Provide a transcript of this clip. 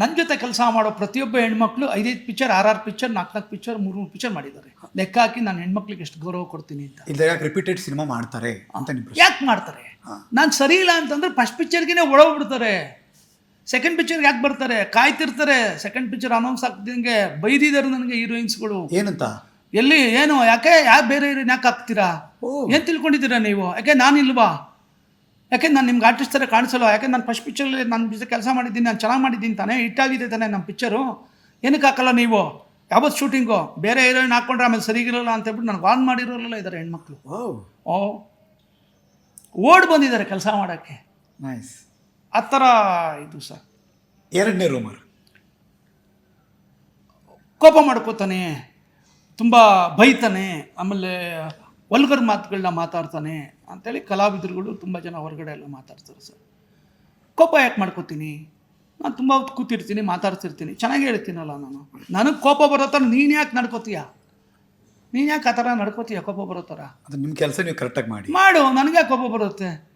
ನನ್ನ ಜೊತೆ ಕೆಲಸ ಮಾಡೋ ಪ್ರತಿಯೊಬ್ಬ ಹೆಣ್ಮಕ್ಳು ಐದೈದು ಪಿಕ್ಚರ್ ಆರ್ ಆರ್ ಪಿಕ್ಚರ್ ನಾಲ್ಕು ನಾಲ್ಕು ಪಿಕ್ಚರ್ ಮೂರು ಮೂರು ಪಿಕ್ಚರ್ ಮಾಡಿದ್ದಾರೆ. ಲೆಕ್ಕ ಹಾಕಿ ನಾನು ಹೆಣ್ಮಕ್ಳಿಗೆ ಎಷ್ಟು ಗೌರವ ಕೊಡ್ತೀನಿ ಅಂತ. ಇಲ್ದಾಗ ರಿಪೀಟೆಡ್ ಸಿನಿಮಾ ಮಾಡ್ತಾರೆ ಅಂತ ಯಾಕೆ ಮಾಡ್ತಾರೆ? ನಾನು ಸರಿ ಇಲ್ಲ ಅಂತಂದ್ರೆ ಫಸ್ಟ್ ಪಿಕ್ಚರ್ಗೆ ಒಳಗ್ಬಿಡ್ತಾರೆ ಸೆಕೆಂಡ್ ಪಿಕ್ಚರ್ಗೆ ಯಾಕೆ ಬರ್ತಾರೆ? ಕಾಯ್ತಿರ್ತಾರೆ. ಸೆಕೆಂಡ್ ಪಿಕ್ಚರ್ ಅನೌನ್ಸ್ ಆಗ್ತಿದ್ದಂಗೆ ಬೈದಿದ್ದಾರೆ ನನಗೆ ಹೀರೋಯಿನ್ಸ್ಗಳು ಏನಂತ? ಎಲ್ಲಿ? ಏನು? ಯಾಕೆ? ಯಾಕೆ ಬೇರೆ ಹೀರೋಯಿನ್ ಯಾಕೆ ಹಾಕ್ತೀರಾ? ಏನು ತಿಳ್ಕೊಂಡಿದ್ದೀರಾ ನೀವು? ಯಾಕೆ ನಾನಿಲ್ವಾ ಯಾಕೆ ನಾನು ನಿಮ್ಗೆ ಆರ್ಟಿಸ್ಟ್ ಥರ ಕಾಣಿಸಲ್ಲ ಯಾಕೆ ನಾನು ಫಸ್ಟ್ ಪಿಕ್ಚರಲ್ಲಿ ನಾನು ಕೆಲಸ ಮಾಡಿದ್ದೀನಿ ನಾನು ಚೆನ್ನಾಗಿ ಮಾಡಿದ್ದೀನಿ ತಾನೇ? ಆಗಿದೆ ತಾನೇ ನಮ್ಮ ಪಿಕ್ಚರು ಏನಕ್ಕೆ ಹಾಕಲ್ಲ ನೀವು? ಯಾವತ್ತು ಶೂಟಿಂಗು ಬೇರೆ ಹೀರೋಯಿನ್ ಹಾಕ್ಕೊಂಡ್ರೆ ಆಮೇಲೆ ಸರಿಗಿರಲ್ಲ ಅಂತ ಹೇಳ್ಬಿಟ್ಟು ನನಗೆ ವಾನ್ ಮಾಡಿರೋಲ್ಲ ಇದ್ದಾರೆ ಹೆಣ್ಮಕ್ಳು. ಓ. ಓಡ್ ಬಂದಿದ್ದಾರೆ ಕೆಲಸ ಮಾಡೋಕ್ಕೆ. ನೈಸ್ ಆ ಥರ ಇದು ಸರ್. ಎರಡನೇ ರೂಮರ್ ಕೋಪ ಮಾಡ್ಕೋತಾನೆ ತುಂಬ ಬೈತಾನೆ ಆಮೇಲೆ ವಲ್ಗರ್ ಮಾತುಗಳನ್ನ ಮಾತಾಡ್ತಾನೆ ಅಂತೇಳಿ ಕಲಾವಿದರುಗಳು ತುಂಬ ಜನ ಹೊರಗಡೆ ಎಲ್ಲ ಮಾತಾಡ್ತಾರೆ ಸರ್. ಕೋಪ ಯಾಕೆ ಮಾಡ್ಕೋತೀನಿ? ನಾನು ತುಂಬ ಹೊತ್ತು ಕೂತಿರ್ತೀನಿ ಮಾತಾಡ್ತಿರ್ತೀನಿ ಚೆನ್ನಾಗಿ ಹೇಳ್ತೀನಲ್ಲ ನಾನು. ನನಗೆ ಕೋಪ ಬರೋ ಥರ ನೀನು ಯಾಕೆ ನಡ್ಕೋತೀಯ? ನೀನು ಯಾಕೆ ಆ ಥರ ನಡ್ಕೋತೀಯ ಕೋಪ ಬರೋ ಥರ? ಅದು ನಿಮ್ಮ ಕೆಲಸ ನೀವು ಕರೆಕ್ಟಾಗಿ ಮಾಡಿ. ಮಾಡು ನನಗೆ ಕೋಪ ಬರುತ್ತೆ?